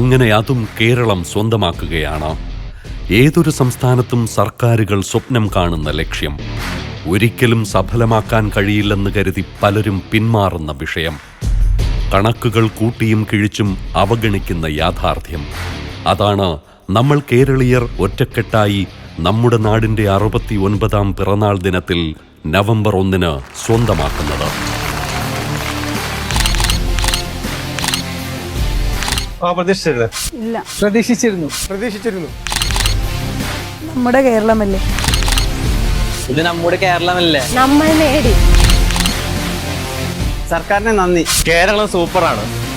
അങ്ങനെ അതും കേരളം സ്വന്തമാക്കുകയാണ്. ഏതൊരു സംസ്ഥാനത്തും സർക്കാരുകൾ സ്വപ്നം കാണുന്ന ലക്ഷ്യം. ഒരിക്കലും സഫലമാക്കാൻ കഴിയില്ലെന്ന് കരുതി പലരും പിന്മാറുന്ന വിഷയം. കണക്കുകൾ കൂട്ടിയും കിഴിച്ചും അവഗണിക്കുന്ന യാഥാർത്ഥ്യം. അതാണ് നമ്മൾ കേരളീയർ ഒറ്റക്കെട്ടായി നമ്മുടെ നാടിന്റെ അറുപത്തി ഒൻപതാം പിറന്നാൾ ദിനത്തിൽ നവംബർ ഒന്നിന് സ്വന്തമാക്കുന്നത്. ആ പ്രതീക്ഷിച്ചിരുന്നു. ഇല്ല. പ്രതീക്ഷിച്ചിരുന്നു. പ്രതീക്ഷിച്ചിരുന്നു. നമ്മുടെ കേരളമല്ലേ? ഇത് നമ്മുടെ കേരളമല്ലേ? നമ്മൾ നേടി. സർക്കാരിനെ നന്ദി. കേരളം സൂപ്പറാണ്.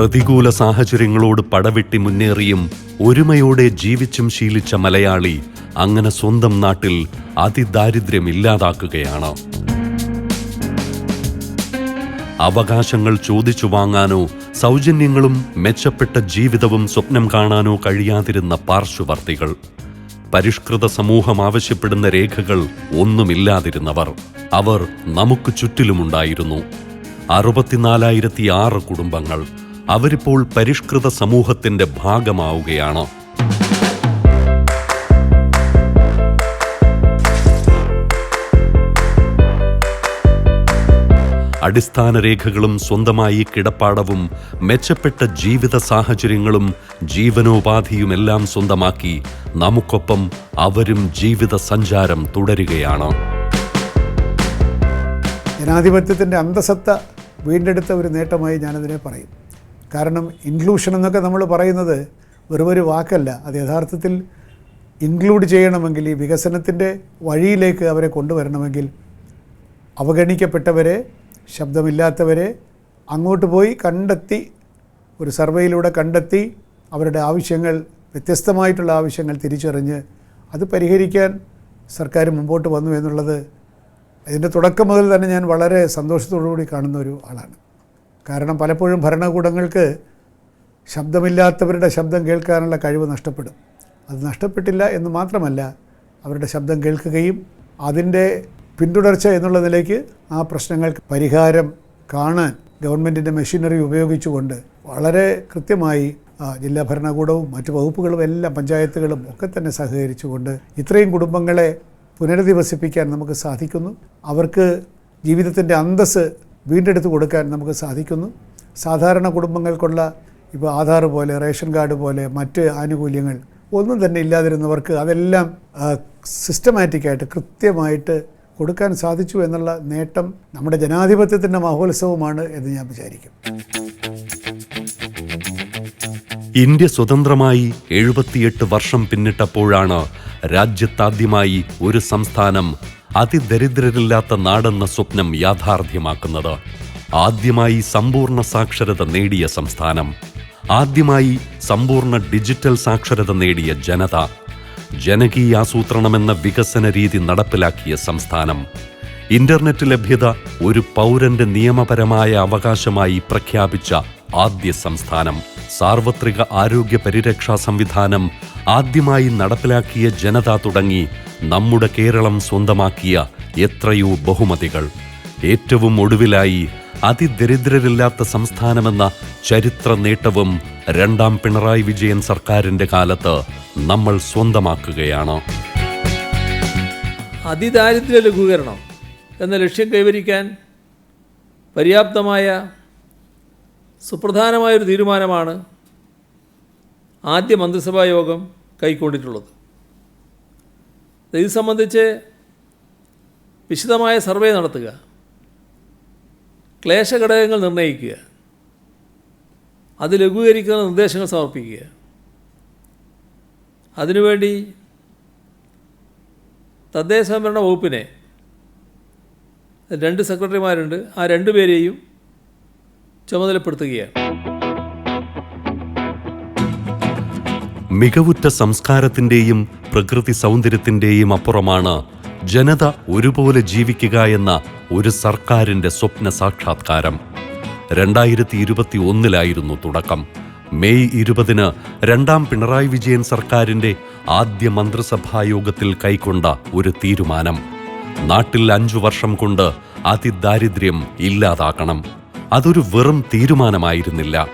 പ്രതികൂല സാഹചര്യങ്ങളോട് പടവെട്ടി മുന്നേറിയും ഒരുമയോടെ ജീവിച്ചും ശീലിച്ച മലയാളി അങ്ങനെ സ്വന്തം നാട്ടിൽ അതിദാരിദ്ര്യം ഇല്ലാതാക്കുകയാണ്. അവകാശങ്ങൾ ചോദിച്ചു വാങ്ങാനോ സൗജന്യങ്ങളും മെച്ചപ്പെട്ട ജീവിതവും സ്വപ്നം കാണാനോ കഴിയാതിരുന്ന പാർശ്വവർത്തികൾ. പരിഷ്കൃത സമൂഹം ആവശ്യപ്പെടുന്ന രേഖകൾ ഒന്നുമില്ലാതിരുന്നവർ. അവർ നമുക്ക് ചുറ്റിലുമുണ്ടായിരുന്നു. അറുപത്തിനാലായിരത്തി ആറ് കുടുംബങ്ങൾ. അവരിപ്പോൾ പരിഷ്കൃത സമൂഹത്തിന്റെ ഭാഗമാവുകയാണ്. അടിസ്ഥാന രേഖകളും സ്വന്തമായി കിടപ്പാടവും മെച്ചപ്പെട്ട ജീവിത സാഹചര്യങ്ങളും ജീവനോപാധിയുമെല്ലാം സ്വന്തമാക്കി നമുക്കൊപ്പം അവരും ജീവിത സഞ്ചാരം തുടരുകയാണ്. ജനാധിപത്യത്തിന്റെ അന്തസത്ത വീണ്ടെടുത്ത ഒരു നേട്ടമായി ഞാനതിനെ പറയും. കാരണം ഇൻക്ലൂഷൻ എന്നൊക്കെ നമ്മൾ പറയുന്നത് വെറുമൊരു വാക്കല്ല. അത് യഥാർത്ഥത്തിൽ ഇൻക്ലൂഡ് ചെയ്യണമെങ്കിൽ ഈ വികസനത്തിന്റെ വഴിയിലേക്ക് അവരെ കൊണ്ടുവരണമെങ്കിൽ അവഗണിക്കപ്പെട്ടവരെ ശബ്ദമില്ലാത്തവരെ അങ്ങോട്ട് പോയി കണ്ടെത്തി ഒരു സർവേയിലൂടെ കണ്ടെത്തി അവരുടെ ആവശ്യങ്ങൾ വ്യത്യസ്തമായിട്ടുള്ള ആവശ്യങ്ങൾ തിരിച്ചറിഞ്ഞ് അത് പരിഹരിക്കാൻ സർക്കാർ മുമ്പോട്ട് വന്നു എന്നുള്ളത് ഇതിന്റെ തുടക്കം മുതൽ തന്നെ ഞാൻ വളരെ സന്തോഷത്തോടുകൂടി കാണുന്ന ഒരു ആളാണ്. കാരണം പലപ്പോഴും ഭരണകൂടങ്ങൾക്ക് ശബ്ദമില്ലാത്തവരുടെ ശബ്ദം കേൾക്കാനുള്ള കഴിവ് നഷ്ടപ്പെടും. അത് നഷ്ടപ്പെട്ടില്ല എന്ന് മാത്രമല്ല അവരുടെ ശബ്ദം കേൾക്കുകയും അതിന്റെ പിന്തുടർച്ച എന്നുള്ള നിലയ്ക്ക് ആ പ്രശ്നങ്ങൾക്ക് പരിഹാരം കാണാൻ ഗവൺമെന്റിന്റെ മെഷീനറി ഉപയോഗിച്ചുകൊണ്ട് വളരെ കൃത്യമായി ജില്ലാ ഭരണകൂടവും മറ്റു വകുപ്പുകളും എല്ലാം പഞ്ചായത്തുകളും ഒക്കെ തന്നെ സഹകരിച്ചുകൊണ്ട് ഇത്രയും കുടുംബങ്ങളെ പുനരധിവസിപ്പിക്കാൻ നമുക്ക് സാധിക്കുന്നു. അവർക്ക് ജീവിതത്തിന്റെ അന്തസ്സ് വീണ്ടെടുത്ത് കൊടുക്കാൻ നമുക്ക് സാധിക്കുന്നു. സാധാരണ കുടുംബങ്ങൾക്കുള്ള ഇപ്പോൾ ആധാർ പോലെ റേഷൻ കാർഡ് പോലെ മറ്റ് ആനുകൂല്യങ്ങൾ ഒന്നും തന്നെ ഇല്ലാതിരുന്നവർക്ക് അതെല്ലാം സിസ്റ്റമാറ്റിക്കായിട്ട് കൃത്യമായിട്ട് കൊടുക്കാൻ സാധിച്ചു എന്നുള്ള നേട്ടം നമ്മുടെ ജനാധിപത്യത്തിന്റെ മഹോത്സവമാണ് എന്ന് ഞാൻ വിചാരിക്കും. ഇന്ത്യ സ്വതന്ത്രമായി എഴുപത്തിയെട്ട് വർഷം പിന്നിട്ടപ്പോഴാണ് രാജ്യത്താദ്യമായി ഒരു സംസ്ഥാനം അതിദരിദ്രരില്ലാത്ത നാടെന്ന സ്വപ്നം യാഥാർത്ഥ്യമാക്കുന്നത്. ആദ്യമായി സമ്പൂർണ സാക്ഷരത നേടിയ സംസ്ഥാനം. ആദ്യമായി സമ്പൂർണ ഡിജിറ്റൽ സാക്ഷരത നേടിയ ജനത. ജനകീയാസൂത്രണമെന്ന വികസന രീതി നടപ്പിലാക്കിയ സംസ്ഥാനം. ഇന്റർനെറ്റ് ലഭ്യത ഒരു പൗരന്റെ നിയമപരമായ അവകാശമായി പ്രഖ്യാപിച്ച ആദ്യ സംസ്ഥാനം. സാർവത്രിക ആരോഗ്യ പരിരക്ഷാ സംവിധാനം ആദ്യമായി നടപ്പിലാക്കിയ ജനത തുടങ്ങി നമ്മുടെ കേരളം സ്വന്തമാക്കിയ എത്രയോ ബഹുമതികൾ. ഏറ്റവും ഒടുവിലായി അതിദരിദ്രരില്ലാത്ത സംസ്ഥാനമെന്ന ചരിത്ര നേട്ടവും രണ്ടാം പിണറായി വിജയൻ സർക്കാരിന്റെ കാലത്ത് നമ്മൾ സ്വന്തമാക്കുകയാണ്. അതിദാരിദ്ര്യ ലഘൂകരണം എന്ന ലക്ഷ്യം കൈവരിക്കാൻ പര്യാപ്തമായ സുപ്രധാനമായൊരു തീരുമാനമാണ് ആദ്യ മന്ത്രിസഭാ യോഗം കൈക്കൊണ്ടിട്ടുള്ളത്. ഇത് സംബന്ധിച്ച് വിശദമായ സർവേ നടത്തുക. ക്ലേശഘടകങ്ങൾ നിർണയിക്കുക. അത് ലഘൂകരിക്കുന്ന നിർദ്ദേശങ്ങൾ സമർപ്പിക്കുക. അതിനുവേണ്ടി തദ്ദേശ സംവരണ വകുപ്പിനെ രണ്ട് സെക്രട്ടറിമാരുണ്ട്. ആ രണ്ടുപേരെയും ചുമതലപ്പെടുത്തുകയാണ്. മികവുറ്റ സംസ്കാരത്തിന്റെയും പ്രകൃതി സൗന്ദര്യത്തിന്റെയും അപ്പുറമാണ് ജനത ഒരുപോലെ ജീവിക്കുക എന്ന ഒരു സർക്കാരിന്റെ സ്വപ്ന സാക്ഷാത്കാരം. രണ്ടായിരത്തി ഇരുപത്തി ഒന്നിലായിരുന്നു തുടക്കം. മെയ് ഇരുപതിന് രണ്ടാം പിണറായി വിജയൻ സർക്കാരിന്റെ ആദ്യ മന്ത്രിസഭാ യോഗത്തിൽ കൈക്കൊണ്ട ഒരു തീരുമാനം. നാട്ടിൽ അഞ്ചു വർഷം കൊണ്ട് അതിദാരിദ്ര്യം ഇല്ലാതാക്കണം. അതൊരു വെറും തീരുമാനമായിരുന്നില്ല.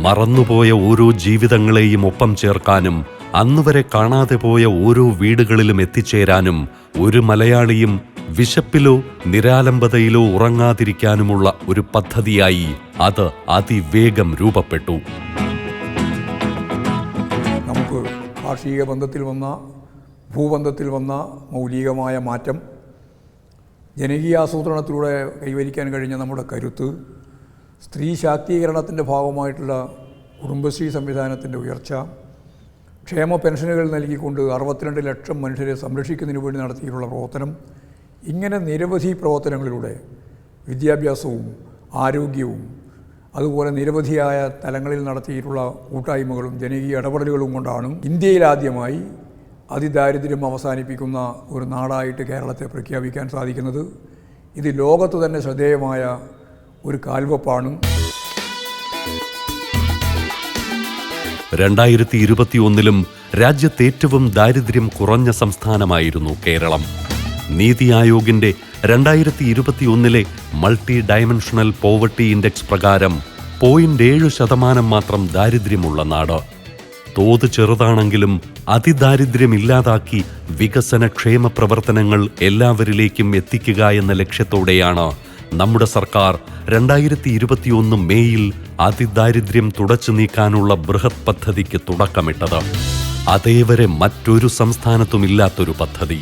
മറന്നുപോയ ഓരോ ജീവിതങ്ങളെയും ഒപ്പം ചേർക്കാനും അന്നുവരെ കാണാതെ പോയ ഓരോ വീടുകളിലും എത്തിച്ചേരാനും ഒരു മലയാളിയും വിശപ്പിലോ നിരാലംബതയിലോ ഉറങ്ങാതിരിക്കാനുമുള്ള ഒരു പദ്ധതിയായി അത് അതിവേഗം രൂപപ്പെട്ടു. നമുക്ക് കാർഷിക ബന്ധത്തിൽ വന്ന ഭൂബന്ധത്തിൽ വന്ന മൗലികമായ മാറ്റം ജനകീയാസൂത്രണത്തിലൂടെ കൈവരിക്കാൻ കഴിഞ്ഞ നമ്മുടെ കരുത്ത് സ്ത്രീ ശാക്തീകരണത്തിന്റെ ഭാഗമായിട്ടുള്ള കുടുംബശ്രീ സംവിധാനത്തിന്റെ ഉയർച്ച ക്ഷേമ പെൻഷനുകൾ നൽകിക്കൊണ്ട് അറുപത്തിരണ്ട് ലക്ഷം മനുഷ്യരെ സംരക്ഷിക്കുന്നതിന് വേണ്ടി നടത്തിയിട്ടുള്ള പ്രവർത്തനം ഇങ്ങനെ നിരവധി പ്രവർത്തനങ്ങളിലൂടെ വിദ്യാഭ്യാസവും ആരോഗ്യവും അതുപോലെ നിരവധിയായ തലങ്ങളിൽ നടത്തിയിട്ടുള്ള കൂട്ടായ്മകളും ജനകീയ ഇടപെടലുകളും കൊണ്ടാണ് ഇന്ത്യയിലാദ്യമായി അതിദാരിദ്ര്യം അവസാനിപ്പിക്കുന്ന ഒരു നാടായിട്ട് കേരളത്തെ പ്രഖ്യാപിക്കാൻ സാധിക്കുന്നത്. ഇത് ലോകത്ത് തന്നെ ശ്രദ്ധേയമായ ഒരു കാൽവെപ്പാണ്. രണ്ടായിരത്തി ഇരുപത്തിയൊന്നിലും രാജ്യത്ത് ഏറ്റവും ദാരിദ്ര്യം കുറഞ്ഞ സംസ്ഥാനമായിരുന്നു കേരളം. നീതി ആയോഗിന്റെ രണ്ടായിരത്തി ഇരുപത്തിയൊന്നിലെ മൾട്ടി ഡയമെൻഷണൽ പോവർട്ടി ഇൻഡെക്സ് പ്രകാരം പോയിന്റ് ഏഴ് ശതമാനം മാത്രം ദാരിദ്ര്യമുള്ള നാട്. തോത് ചെറുതാണെങ്കിലും അതിദാരിദ്ര്യം ഇല്ലാതാക്കി വികസന ക്ഷേമ പ്രവർത്തനങ്ങൾ എല്ലാവരിലേക്കും എത്തിക്കുക എന്ന ലക്ഷ്യത്തോടെയാണ് നമ്മുടെ സർക്കാർ രണ്ടായിരത്തി ഇരുപത്തിയൊന്ന് മേയിൽ അതിദാരിദ്ര്യം തുടച്ചു നീക്കാനുള്ള ബൃഹത് പദ്ധതിക്ക് തുടക്കമിട്ടത്. അതേവരെ മറ്റൊരു സംസ്ഥാനത്തുമില്ലാത്തൊരു പദ്ധതി.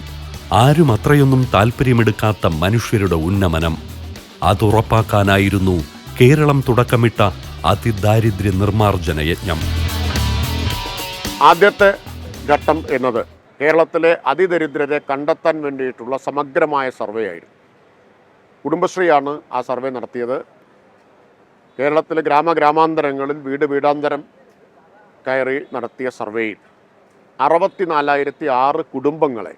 ആരും അത്രയൊന്നും താല്പര്യമെടുക്കാത്ത മനുഷ്യരുടെ ഉന്നമനം. അതുറപ്പാക്കാനായിരുന്നു കേരളം തുടക്കമിട്ട അതിദാരിദ്ര്യ നിർമ്മാർജന യജ്ഞം. ആദ്യത്തെ ഘട്ടം എന്നത് കേരളത്തിലെ അതിദരിദ്രരെ കണ്ടെത്താൻ വേണ്ടിയിട്ടുള്ള സമഗ്രമായ സർവേ ആയിരുന്നു. കുടുംബശ്രീയാണ് ആ സർവേ നടത്തിയത്. കേരളത്തിലെ ഗ്രാമഗ്രാമാന്തരങ്ങളിൽ വീട് വീടാന്തരം കയറി നടത്തിയ സർവേയിൽ അറുപത്തി നാലായിരത്തി ആറ് കുടുംബങ്ങളെ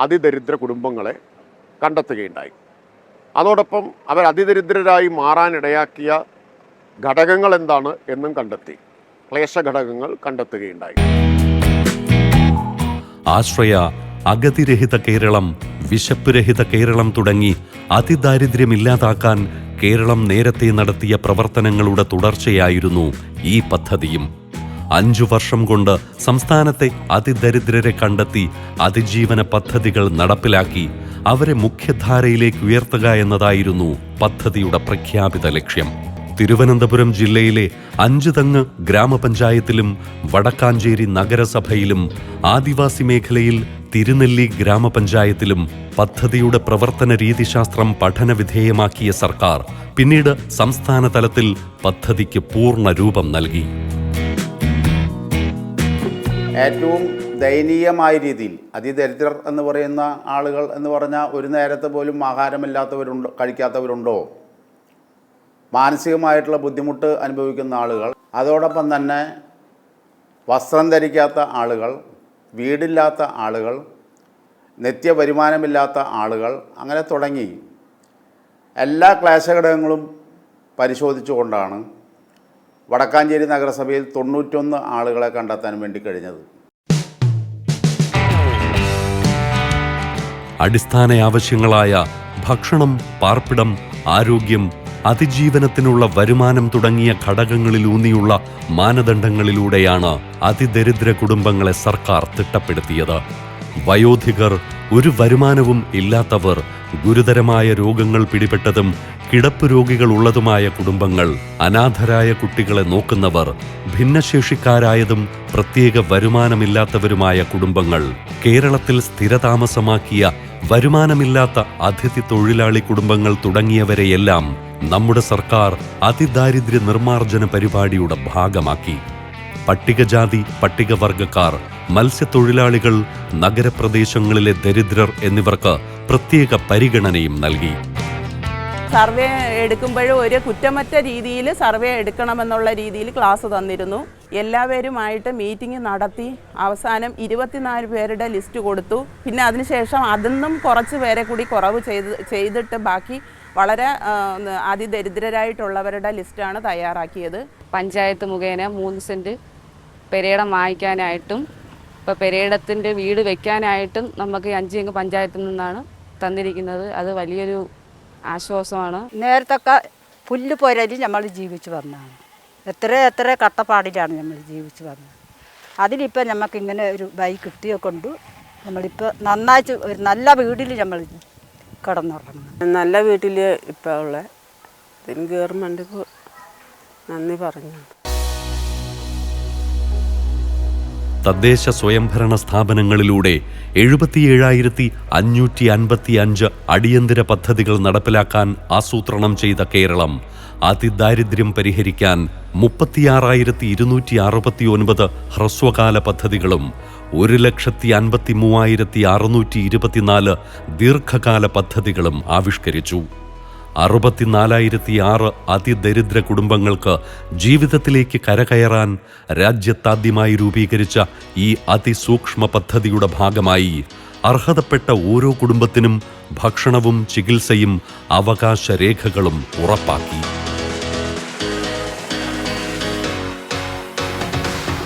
അതിദരിദ്ര കുടുംബങ്ങളെ കണ്ടെത്തുകയുണ്ടായി. അതോടൊപ്പം അവർ അതിദരിദ്രരായി മാറാനിടയാക്കിയ ഘടകങ്ങൾ എന്താണ് എന്നും കണ്ടെത്തി ക്ലേശ ക്ലേശഘടകങ്ങൾ കണ്ടെത്തുകയുണ്ടായി. ആശ്രയ അഗതിരഹിത കേരളം വിശപ്പ് രഹിത കേരളം തുടങ്ങി അതിദാരിദ്ര്യമില്ലാതാക്കാൻ കേരളം നേരത്തെ നടത്തിയ പ്രവർത്തനങ്ങളുടെ തുടർച്ചയായിരുന്നു ഈ പദ്ധതിയും. അഞ്ചു വർഷം കൊണ്ട് സംസ്ഥാനത്തെ അതിദരിദ്രരെ കണ്ടെത്തി അതിജീവന പദ്ധതികൾ നടപ്പിലാക്കി അവരെ മുഖ്യധാരയിലേക്ക് ഉയർത്തുക എന്നതായിരുന്നു പദ്ധതിയുടെ പ്രഖ്യാപിത ലക്ഷ്യം. തിരുവനന്തപുരം ജില്ലയിലെ അഞ്ചുതങ്ങ് ഗ്രാമപഞ്ചായത്തിലും വടക്കാഞ്ചേരി നഗരസഭയിലും ആദിവാസി മേഖലയിൽ തിരുനെല്ലി ഗ്രാമപഞ്ചായത്തിലും പദ്ധതിയുടെ പ്രവർത്തന രീതിശാസ്ത്രം പഠനവിധേയമാക്കിയ സർക്കാർ പിന്നീട് സംസ്ഥാന തലത്തിൽ പദ്ധതിക്ക് പൂർണ രൂപം നൽകി. ഏറ്റവും ദയനീയമായ രീതിയിൽ അതിദരിദ്രർ എന്ന് പറയുന്ന ആളുകൾ എന്ന് പറഞ്ഞാൽ ഒരു നേരത്തെ പോലും ആഹാരമില്ലാത്തവരുണ്ടോ കഴിക്കാത്തവരുണ്ടോ? മാനസികമായിട്ടുള്ള ബുദ്ധിമുട്ട് അനുഭവിക്കുന്ന ആളുകൾ അതോടൊപ്പം തന്നെ വസ്ത്രം ധരിക്കാത്ത ആളുകൾ വീടില്ലാത്ത ആളുകൾ നിത്യ വരുമാനമില്ലാത്ത ആളുകൾ അങ്ങനെ തുടങ്ങി. എല്ലാ ക്ലേശഘടകങ്ങളും പരിശോധിച്ചുകൊണ്ടാണ് വടക്കാഞ്ചേരി നഗരസഭയിൽ തൊണ്ണൂറ്റൊന്ന് ആളുകളെ കണ്ടെത്താൻ വേണ്ടി കഴിഞ്ഞത്. അടിസ്ഥാന ആവശ്യങ്ങളായ ഭക്ഷണം പാർപ്പിടം ആരോഗ്യം അതിജീവനത്തിനുള്ള വരുമാനം തുടങ്ങിയ ഘടകങ്ങളിലൂന്നിയുള്ള മാനദണ്ഡങ്ങളിലൂടെയാണ് അതിദരിദ്ര കുടുംബങ്ങളെ സർക്കാർ തിട്ടപ്പെടുത്തിയത്. വയോധികർ ഒരു വരുമാനവും ഇല്ലാത്തവർ ഗുരുതരമായ രോഗങ്ങൾ പിടിപെട്ടതും കിടപ്പ് രോഗികൾ ഉള്ളതുമായ കുടുംബങ്ങൾ അനാഥരായ കുട്ടികളെ നോക്കുന്നവർ ഭിന്നശേഷിക്കാരായതും പ്രത്യേക വരുമാനമില്ലാത്തവരുമായ കുടുംബങ്ങൾ കേരളത്തിൽ സ്ഥിരതാമസമാക്കിയ വരുമാനമില്ലാത്ത അതിഥി തൊഴിലാളി കുടുംബങ്ങൾ തുടങ്ങിയവരെയെല്ലാം നമ്മുടെ സർക്കാർ അതിദാരിദ്ര്യ നിർമ്മാർജന പരിപാടിയുടെ ഭാഗമാക്കി. പട്ടികജാതി പട്ടികവർഗക്കാർ മത്സ്യത്തൊഴിലാളികൾ നഗരപ്രദേശങ്ങളിലെ ദരിദ്രർ എന്നിവർക്ക് പ്രത്യേക പരിഗണനയും നൽകി. സർവേ എടുക്കുമ്പോഴും ഒരു കുറ്റമറ്റ രീതിയിൽ സർവേ എടുക്കണമെന്നുള്ള രീതിയിൽ ക്ലാസ് തന്നിരുന്നു. എല്ലാവരുമായിട്ട് മീറ്റിംഗ് നടത്തി അവസാനം ഇരുപത്തിനാല് പേരുടെ ലിസ്റ്റ് കൊടുത്തു. പിന്നെ അതിനുശേഷം അതിൽ നിന്നും കുറച്ച് പേരെ കൂടി കുറവ് ചെയ്ത് ചെയ്തിട്ട് ബാക്കി വളരെ അതിദരിദ്രരായിട്ടുള്ളവരുടെ ലിസ്റ്റാണ് തയ്യാറാക്കിയത്. പഞ്ചായത്ത് മുഖേന മൂന്ന് സെന്റ് പെരേടം വാങ്ങിക്കാനായിട്ടും ഇപ്പോൾ പെരേടത്തിന്റെ വീട് വെക്കാനായിട്ടും നമുക്ക് അഞ്ച് അഞ്ചിയങ്ങ് പഞ്ചായത്തിൽ നിന്നാണ് തന്നിരിക്കുന്നത്. അത് വലിയൊരു ആശ്വാസമാണ്. നേരത്തൊക്കെ പുല്ല് പോരലി നമ്മൾ ജീവിച്ചു വന്നതാണ്. എത്ര എത്ര കട്ടപ്പാടിലാണ് നമ്മൾ ജീവിച്ചു വന്നത്. അതിലിപ്പോൾ നമുക്ക് ഇങ്ങനെ ഒരു ബൈക്ക് കിട്ടിയ കൊണ്ട് നമ്മളിപ്പോൾ നന്നായിട്ട് ഒരു നല്ല വീടിൽ നമ്മൾ കിടന്നുറങ്ങണം. നല്ല വീട്ടിൽ ഇപ്പോൾ ഉള്ള ഇതിന് ഗവൺമെന്റ് നന്ദി പറഞ്ഞു തദ്ദേശ സ്വയംഭരണ സ്ഥാപനങ്ങളിലൂടെ എഴുപത്തിയേഴായിരത്തി അഞ്ഞൂറ്റി അൻപത്തി അഞ്ച് അടിയന്തര പദ്ധതികൾ നടപ്പിലാക്കാൻ ആസൂത്രണം ചെയ്ത കേരളം അതിദാരിദ്ര്യം പരിഹരിക്കാൻ മുപ്പത്തിയാറായിരത്തി ഇരുന്നൂറ്റി അറുപത്തി ഒൻപത് ഹ്രസ്വകാല പദ്ധതികളും ഒരു ലക്ഷത്തി അൻപത്തി മൂവായിരത്തി അറുന്നൂറ്റി ഇരുപത്തിനാല് ദീർഘകാല പദ്ധതികളും ആവിഷ്കരിച്ചു. അറുപത്തിനാലായിരത്തി ആറ് അതിദരിദ്ര കുടുംബങ്ങൾക്ക് ജീവിതത്തിലേക്ക് കരകയറാൻ രാജ്യത്താദ്യമായി രൂപീകരിച്ച ഈ അതിസൂക്ഷ്മ പദ്ധതിയുടെ ഭാഗമായി അർഹതപ്പെട്ട ഓരോ കുടുംബത്തിനും ഭക്ഷണവും ചികിത്സയും അവകാശ രേഖകളും ഉറപ്പാക്കി.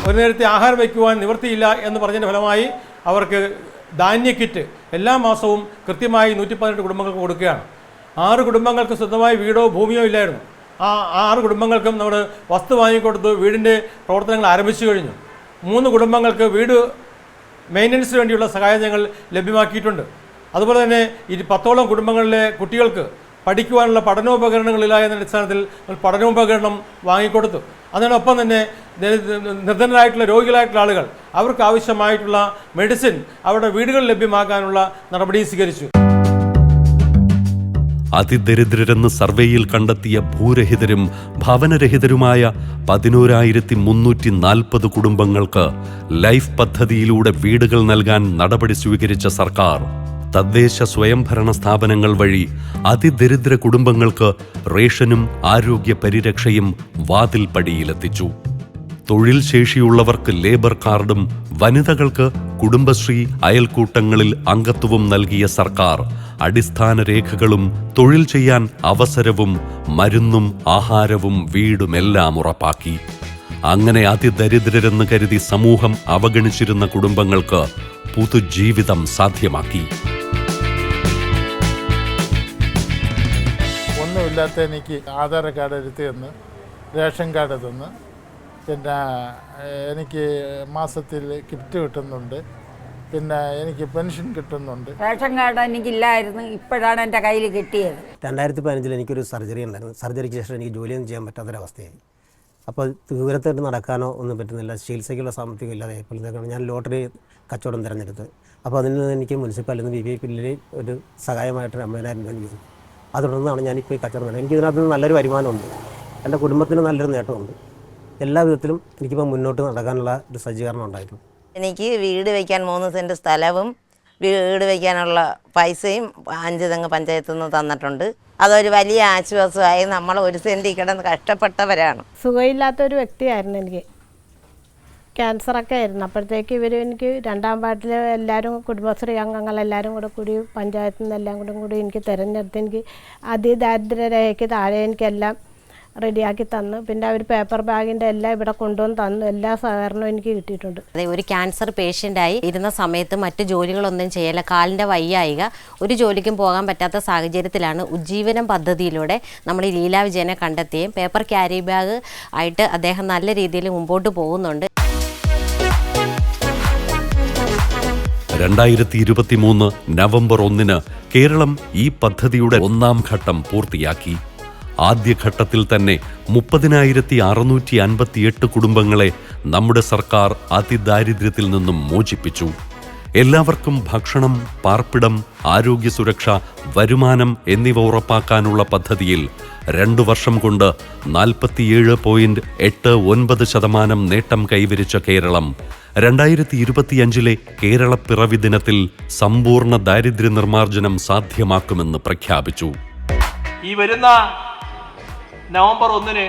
ഒരു നേരത്തെ ആഹാരം വയ്ക്കുവാൻ നിവൃത്തിയില്ല എന്ന് പറഞ്ഞതിന്റെ ഫലമായി അവർക്ക് ധാന്യ കിറ്റ് എല്ലാ മാസവും കൃത്യമായി നൂറ്റി പതിനെട്ട് കുടുംബങ്ങൾക്ക് കൊടുക്കുകയാണ്. ആറ് കുടുംബങ്ങൾക്ക് സ്വന്തമായി വീടോ ഭൂമിയോ ഇല്ലായിരുന്നു. ആ ആറ് കുടുംബങ്ങൾക്കും നമ്മൾ വസ്തു വാങ്ങിക്കൊടുത്ത് വീടിന്റെ പ്രവർത്തനങ്ങൾ ആരംഭിച്ചു കഴിഞ്ഞു. മൂന്ന് കുടുംബങ്ങൾക്ക് വീട് മെയിന്റനൻസിന് വേണ്ടിയുള്ള സഹായം ഞങ്ങൾ ലഭ്യമാക്കിയിട്ടുണ്ട്. അതുപോലെ തന്നെ ഈ പത്തോളം കുടുംബങ്ങളിലെ കുട്ടികൾക്ക് പഠിക്കുവാനുള്ള പഠനോപകരണങ്ങളില്ല എന്ന അടിസ്ഥാനത്തിൽ പഠനോപകരണം വാങ്ങിക്കൊടുത്തു. അതിനൊപ്പം തന്നെ നിർധനരായിട്ടുള്ള രോഗികളായിട്ടുള്ള ആളുകൾ അവർക്ക് ആവശ്യമായിട്ടുള്ള മെഡിസിൻ അവരുടെ വീടുകളിൽ ലഭ്യമാക്കാനുള്ള നടപടി സ്വീകരിച്ചു. അതിദരിദ്രരെന്ന് സർവേയിൽ കണ്ടെത്തിയ ഭൂരഹിതരും ഭവനരഹിതരുമായ പതിനോരായിരത്തി മുന്നൂറ്റി നാൽപ്പത് കുടുംബങ്ങൾക്ക് ലൈഫ് പദ്ധതിയിലൂടെ വീടുകൾ നൽകാൻ നടപടി സ്വീകരിച്ച സർക്കാർ. തദ്ദേശ സ്വയംഭരണ സ്ഥാപനങ്ങൾ വഴി അതിദരിദ്ര കുടുംബങ്ങൾക്ക് റേഷനും ആരോഗ്യ പരിരക്ഷയും വാതിൽപ്പടിയിലെത്തിച്ചു. തൊഴിൽ ശേഷിയുള്ളവർക്ക് ലേബർ കാർഡും വനിതകൾക്ക് കുടുംബശ്രീ അയൽക്കൂട്ടങ്ങളിൽ അംഗത്വവും നൽകിയ സർക്കാർ അടിസ്ഥാന രേഖകളും തൊഴിൽ ചെയ്യാൻ അവസരവും മരുന്നും ആഹാരവും വീടുമെല്ലാം ഉറപ്പാക്കി. അങ്ങനെ അതിദരിദ്രരെന്ന് കരുതി സമൂഹം അവഗണിച്ചിരുന്ന കുടുംബങ്ങൾക്ക് പുതുജീവിതം സാധ്യമാക്കി. ഒന്നുമില്ലാത്ത എനിക്ക് ആധാർ കാർഡ് എടുത്ത് തന്ന് റേഷൻ കാർഡ് തന്ന്. പിന്നെ എനിക്ക് മാസത്തിൽ കിറ്റ് കിട്ടുന്നുണ്ട്. പിന്നെ എനിക്ക് പെൻഷൻ കിട്ടുന്നുണ്ട്. റേഷൻ കാർഡ് എനിക്കില്ലായിരുന്നു. ഇപ്പോഴാണ് എന്റെ കയ്യിൽ കിട്ടിയത്. രണ്ടായിരത്തി പതിനഞ്ചിൽ എനിക്കൊരു സർജറി ഉണ്ടായിരുന്നു. സർജറിക്ക് ശേഷം എനിക്ക് ജോലിയൊന്നും ചെയ്യാൻ പറ്റാത്തൊരവസ്ഥയായി. അപ്പോൾ ദൂരത്തോട്ട് നടക്കാനോ ഒന്നും പറ്റുന്നില്ല. ചികിത്സയ്ക്കുള്ള സാമ്പത്തികം ഇല്ലാതെ അപ്പോഴത്തേക്കാണ് ഞാൻ ലോട്ടറി കച്ചവടം തിരഞ്ഞെടുത്ത്. അപ്പോൾ അതിൽ നിന്ന് എനിക്ക് മുനിസിപ്പാലിറ്റി നിന്ന് വി വി പില്ലിൽ ഒരു സഹായമായിട്ട് അമ്മയായിരുന്നു അമ്പതിനായിരം രൂപ എനിക്ക്. അത് തുടർന്നാണ് ഞാനിപ്പോൾ ഈ കച്ചവടം. നടത്തുന്നത് എനിക്ക് ഇതിനകത്ത് നിന്ന് നല്ലൊരു വരുമാനമുണ്ട്. എന്റെ കുടുംബത്തിന് നല്ലൊരു നേട്ടമുണ്ട്. എല്ലാ വിധത്തിലും എനിക്കിപ്പോൾ മുന്നോട്ട് നടക്കാനുള്ള ഒരു സജ്ജീകരണം ഉണ്ടായിരുന്നു എനിക്ക് വീട് വയ്ക്കാൻ മൂന്ന് സെന്റ് സ്ഥലവും വീട് വയ്ക്കാനുള്ള പൈസയും അഞ്ച് തെങ്ങ് പഞ്ചായത്തു നിന്ന് തന്നിട്ടുണ്ട്. അതൊരു വലിയ ആശ്വാസമായി നമ്മൾ ഒരു സെന്റ് കിടന്ന് കഷ്ടപ്പെട്ടവരാണ്. സുഖമില്ലാത്ത ഒരു വ്യക്തിയായിരുന്നു എനിക്ക്. ക്യാൻസറൊക്കെ ആയിരുന്നു. അപ്പോഴത്തേക്ക് ഇവർ എനിക്ക് രണ്ടാം വാർഡിൽ എല്ലാവരും കുടുംബശ്രീ അംഗങ്ങളെല്ലാവരും കൂടെ കൂടി പഞ്ചായത്തിൽ നിന്ന് എല്ലാം കൂടെ കൂടി എനിക്ക് തിരഞ്ഞെടുത്ത് എനിക്ക് അതിദാരിദ്ര്യരേഖയ്ക്ക് താഴെ എനിക്കെല്ലാം റെഡിയാക്കി തന്നു. പിന്നെ അവർ പേപ്പർ ബാഗിന്റെ എല്ലാം ഇവിടെ കൊണ്ടുവന്ന് തന്നു. എല്ലാ സഹകരണവും എനിക്ക് കിട്ടിയിട്ടുണ്ട്. അതെ ഒരു ക്യാൻസർ പേഷ്യന്റായി ഇരുന്ന സമയത്ത് മറ്റു ജോലികളൊന്നും ചെയ്യല കാലിന്റെ വയ്യായിക. ഒരു ജോലിക്കും പോകാൻ പറ്റാത്ത സാഹചര്യത്തിലാണ് ഉജ്ജീവനം പദ്ധതിയിലൂടെ നമ്മൾ ലീലാ വിജയനെ കണ്ടെത്തുകയും പേപ്പർ ക്യാരി ബാഗ് ആയിട്ട് അദ്ദേഹം നല്ല രീതിയിൽ മുമ്പോട്ട് പോകുന്നുണ്ട്. രണ്ടായിരത്തി ഇരുപത്തിമൂന്ന് നവംബർ ഒന്നിന് കേരളം ഈ പദ്ധതിയുടെ ഒന്നാം ഘട്ടം പൂർത്തിയാക്കി. ആദ്യഘട്ടത്തിൽ തന്നെ മുപ്പതിനായിരത്തി അറുന്നൂറ്റി അൻപത്തിയെട്ട് കുടുംബങ്ങളെ നമ്മുടെ സർക്കാർ അതിദാരിദ്ര്യത്തിൽ നിന്നും മോചിപ്പിച്ചു. എല്ലാവർക്കും ഭക്ഷണം പാർപ്പിടം ആരോഗ്യ സുരക്ഷ വരുമാനം എന്നിവ ഉറപ്പാക്കാനുള്ള പദ്ധതിയിൽ രണ്ടു വർഷം കൊണ്ട് നാൽപ്പത്തിയേഴ് പോയിന്റ് എട്ട് ഒൻപത് ശതമാനം നേട്ടം കൈവരിച്ച കേരളം. രണ്ടായിരത്തി ഇരുപത്തിയഞ്ചിലെ കേരളപ്പിറവി ദിനത്തിൽ സമ്പൂർണ ദാരിദ്ര്യ നിർമ്മാർജനം സാധ്യമാക്കുമെന്ന് പ്രഖ്യാപിച്ചു. ഈ വരുന്ന നവംബർ ഒന്നിന്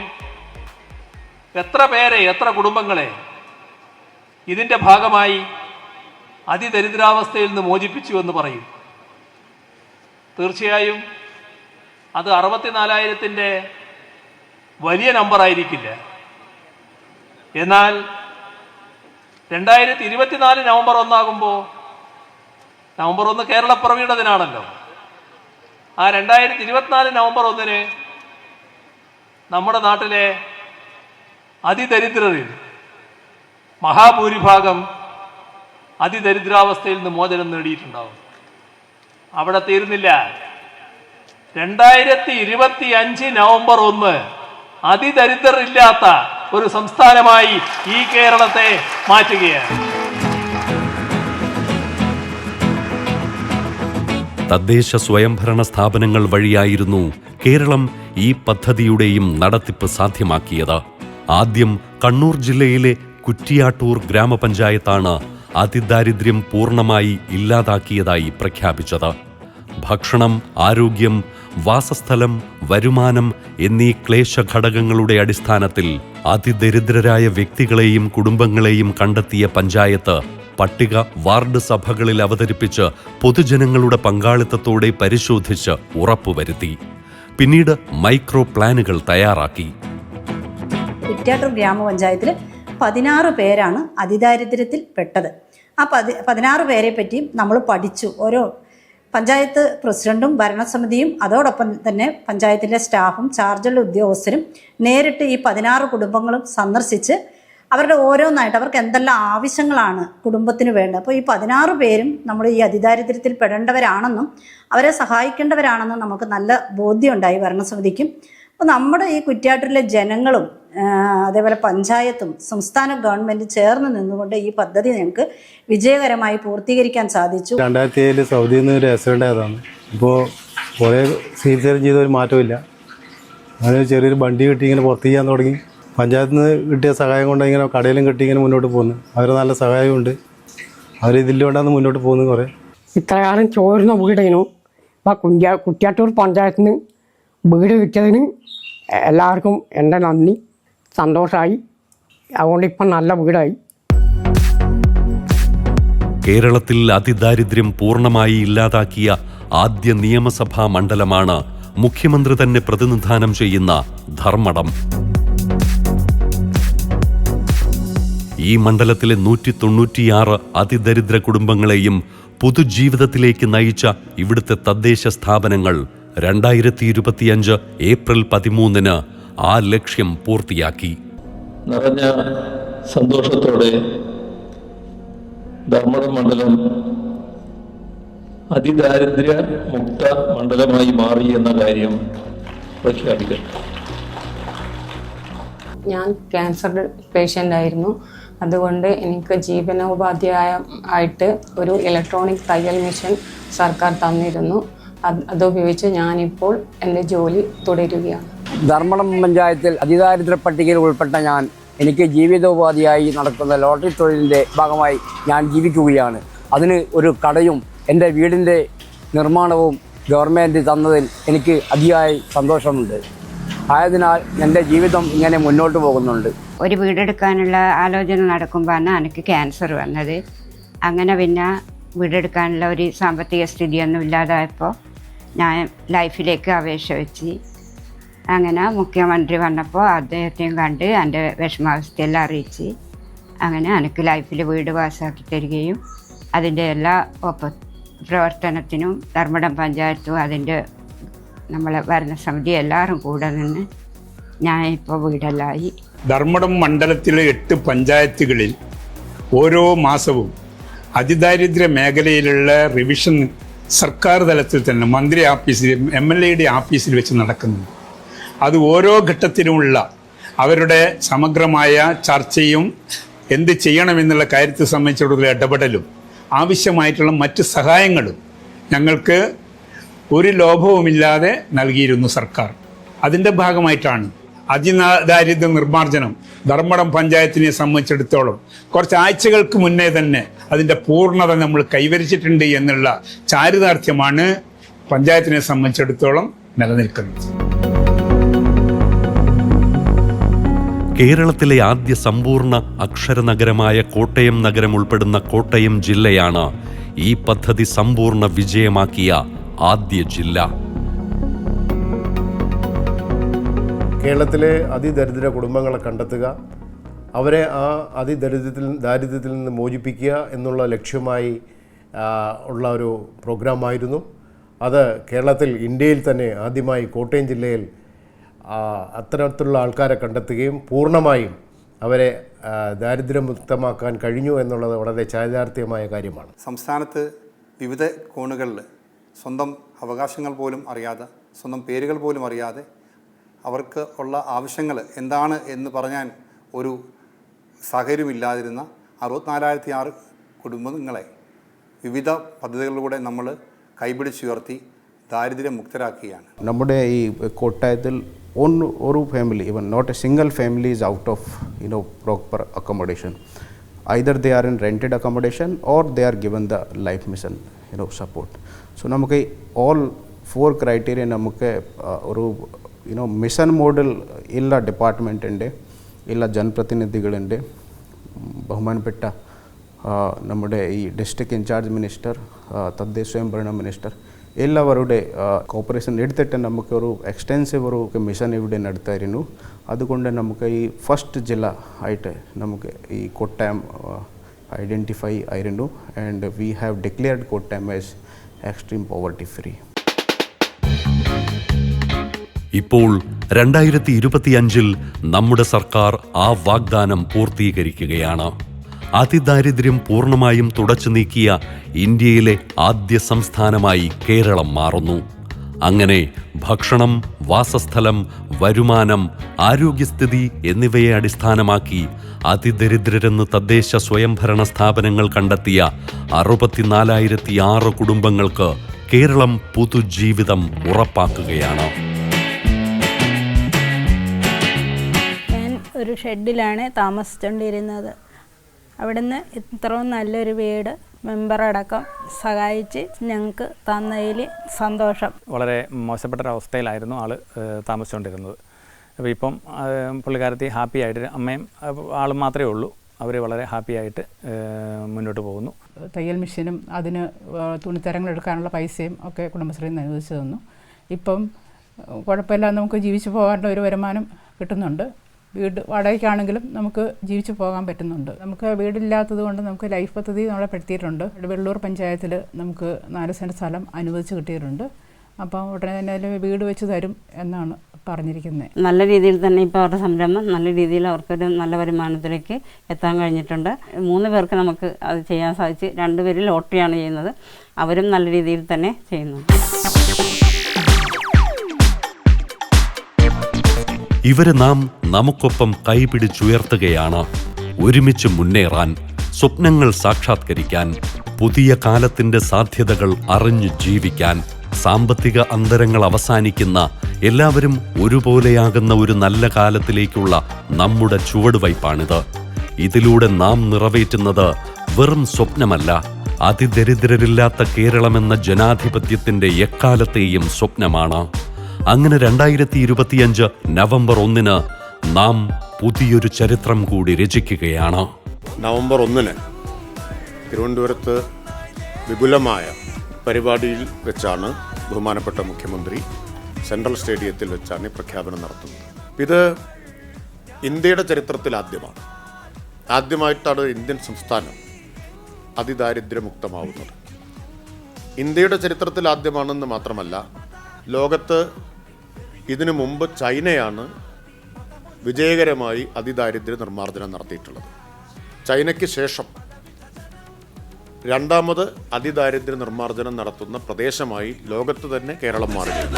എത്ര പേരെ എത്ര കുടുംബങ്ങളെ ഇതിന്റെ ഭാഗമായി അതിദരിദ്രാവസ്ഥയിൽ നിന്ന് മോചിപ്പിച്ചു എന്ന് പറയും. തീർച്ചയായും അത് അറുപത്തിനാലായിരത്തിന്റെ വലിയ നമ്പർ ആയിരിക്കില്ല. എന്നാൽ രണ്ടായിരത്തി ഇരുപത്തിനാല് നവംബർ ഒന്നാകുമ്പോൾ നവംബർ ഒന്ന് കേരളപ്പിറവിയുടെ ദിനാണല്ലോ ആ രണ്ടായിരത്തി ഇരുപത്തിനാല് നവംബർ ഒന്നിന് നമ്മുടെ നാട്ടിലെ അതിദരിദ്രരിൽ മഹാഭൂരിഭാഗം അതിദരിദ്രാവസ്ഥയിൽ നിന്ന് മോചനം നേടിയിട്ടുണ്ടാവും. അവിടെ തീരുന്നില്ല. രണ്ടായിരത്തി ഇരുപത്തി അഞ്ച് നവംബർ ഒന്ന് അതിദരിദ്രരില്ലാത്ത ഒരു സംസ്ഥാനമായി ഈ കേരളത്തെ മാറ്റുകയാണ്. തദ്ദേശ സ്വയംഭരണ സ്ഥാപനങ്ങൾ വഴിയായിരുന്നു കേരളം ഈ പദ്ധതിയുടെയും നടത്തിപ്പ് സാധ്യമാക്കിയത്. ആദ്യം കണ്ണൂർ ജില്ലയിലെ കുറ്റിയാട്ടൂർ ഗ്രാമപഞ്ചായത്താണ് അതിദാരിദ്ര്യം പൂർണമായി ഇല്ലാതാക്കിയതായി പ്രഖ്യാപിച്ചത്. ഭക്ഷണം ആരോഗ്യം വാസസ്ഥലം വരുമാനം എന്നീ ക്ലേശ ഘടകങ്ങളുടെ അടിസ്ഥാനത്തിൽ അതിദരിദ്രരായ വ്യക്തികളെയും കുടുംബങ്ങളെയും കണ്ടെത്തിയ പഞ്ചായത്ത് പട്ടിക വാർഡ് സഭകളിൽ അവതരിപ്പിച്ച് പൊതുജനങ്ങളുടെ പങ്കാളിത്തത്തോടെ പരിശോധിച്ച് ഉറപ്പുവരുത്തി. പിന്നീട് മൈക്രോ പ്ലാനുകൾ തയ്യാറാക്കി. കുറ്റ്യാട്ടൂർ ഗ്രാമപഞ്ചായത്തിൽ പതിനാറ് പേരാണ് അതിദാരിദ്ര്യത്തിൽ പെട്ടത്. ആ പതി പതിനാറ് പേരെ പറ്റിയും നമ്മൾ പഠിച്ചു. ഓരോ പഞ്ചായത്ത് പ്രസിഡന്റും ഭരണസമിതിയും അതോടൊപ്പം തന്നെ പഞ്ചായത്തിലെ സ്റ്റാഫും ചാർജുള്ള ഉദ്യോഗസ്ഥരും നേരിട്ട് ഈ പതിനാറ് കുടുംബങ്ങളും സന്ദർശിച്ച് അവരുടെ ഓരോന്നായിട്ട് അവർക്ക് എന്തെല്ലാം ആവശ്യങ്ങളാണ് കുടുംബത്തിന് വേണ്ടത്. അപ്പോൾ ഈ പതിനാറ് പേരും നമ്മൾ ഈ അതിദാരിദ്ര്യത്തിൽ പെടേണ്ടവരാണെന്നും അവരെ സഹായിക്കേണ്ടവരാണെന്നും നമുക്ക് നല്ല ബോധ്യമുണ്ടായി ഭരണസമിതിക്കും. അപ്പോൾ നമ്മുടെ ഈ കുറ്റ്യാട്ടൂരിലെ ജനങ്ങളും അതേപോലെ പഞ്ചായത്തും സംസ്ഥാന ഗവൺമെന്റ് ചേർന്ന് നിന്നുകൊണ്ട് ഈ പദ്ധതി ഞങ്ങൾക്ക് വിജയകരമായി പൂർത്തീകരിക്കാൻ സാധിച്ചു. രണ്ടായിരത്തി ഏഴിൽ സൗദിയിൽ നിന്ന് ഒരു ആക്സിഡന്റ് ആയതാണ്. ഇപ്പോൾ കുറേ ചികിത്സയും ചെയ്ത ഒരു മാറ്റമില്ല അങ്ങനെ ചെറിയൊരു വണ്ടി കിട്ടി ഇങ്ങനെ പുറത്ത് ചെയ്യാൻ തുടങ്ങി. പഞ്ചായത്തിൽ നിന്ന് കിട്ടിയ സഹായം കൊണ്ട് ഇങ്ങനെ കടയിലും കിട്ടി ഇങ്ങനെ മുന്നോട്ട് പോകുന്നു അവർ നല്ല സഹായമുണ്ട് അവർ ഇതിലൂടെയാണ് മുന്നോട്ട് പോകുന്നത് കുറേ. ഇത്രകാലം ചോരുന്ന വീടേനു. ഇപ്പം കുഞ്ഞാ കുറ്റ്യാട്ടൂർ പഞ്ചായത്തിന് വീട് കിട്ടിയതിന് എല്ലാവർക്കും എന്റെ നന്ദി. സന്തോഷമായി അതുകൊണ്ട് ഇപ്പം നല്ല വീടായി. കേരളത്തിൽ അതിദാരിദ്ര്യം പൂർണമായി ഇല്ലാതാക്കിയ ആദ്യ നിയമസഭാ മണ്ഡലമാണ് മുഖ്യമന്ത്രി തന്നെ പ്രതിനിധാനം ചെയ്യുന്ന ധർമ്മടം. ഈ മണ്ഡലത്തിലെ നൂറ്റി തൊണ്ണൂറ്റിയാറ് അതിദരിദ്ര കുടുംബങ്ങളെയും പുതുജീവിതത്തിലേക്ക് നയിച്ച ഇവിടുത്തെ തദ്ദേശ സ്ഥാപനങ്ങൾ രണ്ടായിരത്തി ഇരുപത്തിയഞ്ച് ഏപ്രിൽ പതിമൂന്നിന് ആ ലക്ഷ്യം പൂർത്തിയാക്കി. നിറഞ്ഞ സന്തോഷത്തോടെ ധർമ്മടം മണ്ഡലം അതിദാരിദ്ര്യ മുക്ത മണ്ഡലമായി മാറി എന്ന കാര്യം പ്രഖ്യാപിക്കട്ടെ. ഞാൻ ക്യാൻസർ പേഷ്യന്റ് ആയിരുന്നു അതുകൊണ്ട് എനിക്ക് ജീവനോപാധ്യായ ആയിട്ട് ഒരു ഇലക്ട്രോണിക് തയ്യൽ മെഷീൻ സർക്കാർ തന്നിരുന്നു. അതുപയോഗിച്ച് ഞാനിപ്പോൾ എന്റെ ജോലി തുടരുകയാണ്. ധർമ്മടം പഞ്ചായത്തിൽ അതിദാരിദ്ര്യ പട്ടികയിൽ ഉൾപ്പെട്ട ഞാൻ എനിക്ക് ജീവിതോപാധിയായി നടക്കുന്ന ലോട്ടറി തൊഴിലിന്റെ ഭാഗമായി ഞാൻ ജീവിക്കുകയാണ്. അതിന് ഒരു കടയും എന്റെ വീടിന്റെ നിർമ്മാണവും ഗവൺമെന്റ് തന്നതിൽ എനിക്ക് അതിയായി സന്തോഷമുണ്ട്. ആയതിനാൽ എന്റെ ജീവിതം ഇങ്ങനെ മുന്നോട്ട് പോകുന്നുണ്ട്. ഒരു വീടെടുക്കാനുള്ള ആലോചന നടക്കുമ്പോഴാണ് എനിക്ക് ക്യാൻസർ വന്നത്. അങ്ങനെ പിന്നെ വീടെടുക്കാനുള്ള ഒരു സാമ്പത്തിക സ്ഥിതിയൊന്നും ഇല്ലാതായപ്പോൾ ഞാൻ ലൈഫിലേക്ക് അപേക്ഷ വെച്ച്. അങ്ങനെ മുഖ്യമന്ത്രി വന്നപ്പോൾ അദ്ദേഹത്തെയും കണ്ട് എന്റെ വിഷമാവസ്ഥയെല്ലാം അറിയിച്ച് അങ്ങനെ എനിക്ക് ലൈഫിൽ വീട് പാസ്സാക്കി തരികയും അതിന്റെ എല്ലാ ഒപ്പ പ്രവർത്തനത്തിനും ധർമ്മടം പഞ്ചായത്തും അതിന്റെ നമ്മളെ ഭരണസമിതി എല്ലാവരും കൂടെ നിന്ന് ഞാൻ ഇപ്പോൾ വീടെല്ലായി. ധർമ്മടം മണ്ഡലത്തിലെ എട്ട് പഞ്ചായത്തുകളിൽ ഓരോ മാസവും അതിദാരിദ്ര്യ മേഖലയിലുള്ള റിവിഷൻ സർക്കാർ തലത്തിൽ തന്നെ മന്ത്രി ആഫീസിൽ എം എൽ എയുടെ ആഫീസിൽ വെച്ച് നടക്കുന്നു അത് ഓരോ ഘട്ടത്തിലുമുള്ള അവരുടെ സമഗ്രമായ ചർച്ചയും എന്ത് ചെയ്യണമെന്നുള്ള കാര്യത്തെ സംബന്ധിച്ചിടത്തോളം ഇടപെടലും ആവശ്യമായിട്ടുള്ള മറ്റ് സഹായങ്ങളും ഞങ്ങൾക്ക് ഒരു ലോഭവുമില്ലാതെ നൽകിയിരുന്നു സർക്കാർ. അതിന്റെ ഭാഗമായിട്ടാണ് അതിദാരിദ്ര്യ നിർമ്മാർജനം ധർമ്മടം പഞ്ചായത്തിനെ സംബന്ധിച്ചിടത്തോളം കുറച്ച് ആഴ്ചകൾക്ക് മുന്നേ തന്നെ അതിന്റെ പൂർണത നമ്മൾ കൈവരിച്ചിട്ടുണ്ട് എന്നുള്ള ചാരിതാർത്ഥ്യമാണ് പഞ്ചായത്തിനെ സംബന്ധിച്ചിടത്തോളം നിലനിൽക്കുന്നത്. കേരളത്തിലെ ആദ്യ സമ്പൂർണ അക്ഷര നഗരമായ കോട്ടയം നഗരം ഉൾപ്പെടുന്ന കോട്ടയം ജില്ലയാണ് ഈ പദ്ധതി സമ്പൂർണ വിജയമാക്കിയ ആദ്യ ജില്ല. കേരളത്തിലെ അതിദരിദ്ര കുടുംബങ്ങളെ കണ്ടെത്തുക അവരെ ആ അതിദരിദ്രത്തിൽ ദാരിദ്ര്യത്തിൽ നിന്ന് മോചിപ്പിക്കുക എന്നുള്ള ലക്ഷ്യമായി ഉള്ള ഒരു പ്രോഗ്രാമായിരുന്നു. അത് കേരളത്തിൽ ഇന്ത്യയിൽ തന്നെ ആദ്യമായി കോട്ടയം ജില്ലയിൽ അത്തരത്തിലുള്ള ആൾക്കാരെ കണ്ടെത്തുകയും പൂർണമായും അവരെ ദാരിദ്ര്യമുക്തമാക്കാൻ കഴിഞ്ഞു എന്നുള്ളത് വളരെ ചാരിതാർത്ഥ്യമായ കാര്യമാണ്. സംസ്ഥാനത്ത് വിവിധ കോണുകളിൽ സ്വന്തം അവകാശങ്ങൾ പോലും അറിയാതെ സ്വന്തം പേരുകൾ പോലും അറിയാതെ അവർക്ക് ഉള്ള ആവശ്യങ്ങൾ എന്താണ് എന്ന് പറഞ്ഞാൽ ഒരു സാഹചര്യമില്ലാതിരുന്ന അറുപത്തിനാലായിരത്തി ആറ് കുടുംബങ്ങളെ വിവിധ പദ്ധതികളിലൂടെ നമ്മൾ കൈപിടിച്ചുയർത്തി ദാരിദ്ര്യമുക്തരാക്കുകയാണ്. നമ്മുടെ ഈ കോട്ടയത്തിൽ ഒന്ന് ഒരു family even not a single family is out of you know proper accommodation either they are in rented accommodation or they are given the life mission you know support so നമുക്ക് ഓൾ ഫോർ ക്രൈറ്റീരിയ നമുക്ക് ആ, ഒരു you know mission model എല്ലാ ഡിപ്പാർട്ട്മെന്റിന്റെ എല്ലാ ജനപ്രതിനിധികളുണ്ട് ബഹുമാനപ്പെട്ട ആ, നമ്മുടെ ഈ ഡിസ്ട്രിക്ട് ഇൻചാർജ് മിനിസ്റ്റർ ആ, തദ്ദേശ സ്വയംഭരണ മിനിസ്റ്റർ എല്ലാവരുടെ കോപ്പറേഷൻ എടുത്തിട്ട് നമുക്കൊരു എക്സ്റ്റെൻസീവ് ഒരു മിഷൻ ഇവിടെ നടത്തായിരുന്നു അതുകൊണ്ട് നമുക്ക് ഈ ഫസ്റ്റ് ജില്ല ആയിട്ട് നമുക്ക് ഈ കോട്ടയം ഐഡന്റിഫൈ ആയിരുന്നു and we have declared Kottayam as extreme poverty free ഇപ്പോൾ രണ്ടായിരത്തി ഇരുപത്തിയഞ്ചിൽ നമ്മുടെ സർക്കാർ ആ വാഗ്ദാനം പൂർത്തീകരിക്കുകയാണ്. അതിദാരിദ്ര്യം പൂർണമായും തുടച്ചു നീക്കിയ ഇന്ത്യയിലെ ആദ്യ സംസ്ഥാനമായി കേരളം മാറുന്നു. അങ്ങനെ ഭക്ഷണം വാസസ്ഥലം വരുമാനം ആരോഗ്യസ്ഥിതി എന്നിവയെ അടിസ്ഥാനമാക്കി അതിദരിദ്രരെന്ന് തദ്ദേശ സ്വയംഭരണ സ്ഥാപനങ്ങൾ കണ്ടെത്തിയ അറുപത്തിനാലായിരത്തി ആറ് കുടുംബങ്ങൾക്ക് കേരളം പുതുജീവിതം ഉറപ്പാക്കുകയാണ്. ഒരു ഷെഡിലാണ് താമസിച്ചുകൊണ്ടിരുന്നത് അവിടുന്ന് ഇത്രയും നല്ലൊരു വീട് മെമ്പറടക്കം സഹായിച്ച് ഞങ്ങൾക്ക് തന്നതിൽ സന്തോഷം. വളരെ മോശപ്പെട്ട ഒരവസ്ഥയിലായിരുന്നു ആൾ താമസിച്ചുകൊണ്ടിരുന്നത് അപ്പോൾ ഇപ്പം പുള്ളിക്കാരത്തി ഹാപ്പി ആയിട്ട് അമ്മയും ആളും മാത്രമേ ഉള്ളൂ. അവർ വളരെ ഹാപ്പി ആയിട്ട് മുന്നോട്ട് പോകുന്നു. തയ്യൽ മെഷീനും അതിന് തുണിത്തരങ്ങൾ എടുക്കാനുള്ള പൈസയും ഒക്കെ കുടുംബശ്രീ അനുവദിച്ചു തന്നു. ഇപ്പം കുഴപ്പമില്ലാതെ നമുക്ക് ജീവിച്ചു പോകാനുള്ള ഒരു വരുമാനം കിട്ടുന്നുണ്ട്. വീട് വാടകയ്ക്കാണെങ്കിലും നമുക്ക് ജീവിച്ചു പോകാൻ പറ്റുന്നുണ്ട്. നമുക്ക് വീടില്ലാത്തത് കൊണ്ട് നമുക്ക് ലൈഫ് പദ്ധതി നമ്മളെ പെടുത്തിയിട്ടുണ്ട്. വെള്ളൂർ പഞ്ചായത്തിൽ നമുക്ക് നാല് സെന്റ് സ്ഥലം അനുവദിച്ച് കിട്ടിയിട്ടുണ്ട്. അപ്പം ഉടനെ തന്നെ അതിൽ വീട് വെച്ച് തരും എന്നാണ് പറഞ്ഞിരിക്കുന്നത് നല്ല രീതിയിൽ തന്നെ ഇപ്പോൾ അവരുടെ സംരംഭം നല്ല രീതിയിൽ അവർക്കൊരു നല്ല വരുമാനത്തിലേക്ക് എത്താൻ കഴിഞ്ഞിട്ടുണ്ട്. മൂന്ന് പേർക്ക് നമുക്ക് അത് ചെയ്യാൻ സാധിച്ച്. രണ്ടുപേരും ലോട്ടറിയാണ് ചെയ്യുന്നത്. അവരും നല്ല രീതിയിൽ തന്നെ ചെയ്യുന്നു ഇവരെ നാം നമുക്കൊപ്പം കൈപിടിച്ചുയർത്തുകയാണ്. ഒരുമിച്ച് മുന്നേറാൻ സ്വപ്നങ്ങൾ സാക്ഷാത്കരിക്കാൻ പുതിയ കാലത്തിന്റെ സാധ്യതകൾ അറിഞ്ഞു ജീവിക്കാൻ സാമ്പത്തിക അന്തരങ്ങൾ അവസാനിക്കുന്ന എല്ലാവരും ഒരുപോലെയാകുന്ന ഒരു നല്ല കാലത്തിലേക്കുള്ള നമ്മുടെ ചുവടുവയ്പ്പാണിത് ഇതിലൂടെ നാം നിറവേറ്റുന്നത് വെറും സ്വപ്നമല്ല അതിദരിദ്രരില്ലാത്ത കേരളമെന്ന ജനാധിപത്യത്തിന്റെ എക്കാലത്തെയും സ്വപ്നമാണ്. അങ്ങനെ രണ്ടായിരത്തി ഇരുപത്തിയഞ്ച് നവംബർ ഒന്നിന് നാം പുതിയൊരു ചരിത്രം കൂടി രചിക്കുകയാണ്. നവംബർ ഒന്നിന് തിരുവനന്തപുരത്ത് വിപുലമായ പരിപാടിയിൽ വെച്ചാണ് ബഹുമാനപ്പെട്ട മുഖ്യമന്ത്രി സെൻട്രൽ സ്റ്റേഡിയത്തിൽ വെച്ചാണ് ഈ പ്രഖ്യാപനം നടത്തുന്നത്. ഇത് ഇന്ത്യയുടെ ചരിത്രത്തിൽ ആദ്യമാണ്. ആദ്യമായിട്ടാണ് ഇന്ത്യൻ സംസ്ഥാനം അതിദാരിദ്ര്യമുക്തമാവുന്നത്. ഇന്ത്യയുടെ ചരിത്രത്തിൽ ആദ്യമാണെന്ന് മാത്രമല്ല ലോകത്ത് ഇതിനു മുമ്പ് ചൈനയാണ് വിജയകരമായി അതിദാരിദ്ര്യ നിർമ്മാർജനം നടത്തിയിട്ടുള്ളത്. ചൈനയ്ക്ക് ശേഷം രണ്ടാമത് അതിദാരിദ്ര്യ നിർമ്മാർജനം നടത്തുന്ന പ്രദേശമായി ലോകത്ത് തന്നെ കേരളം മാറുകയാണ്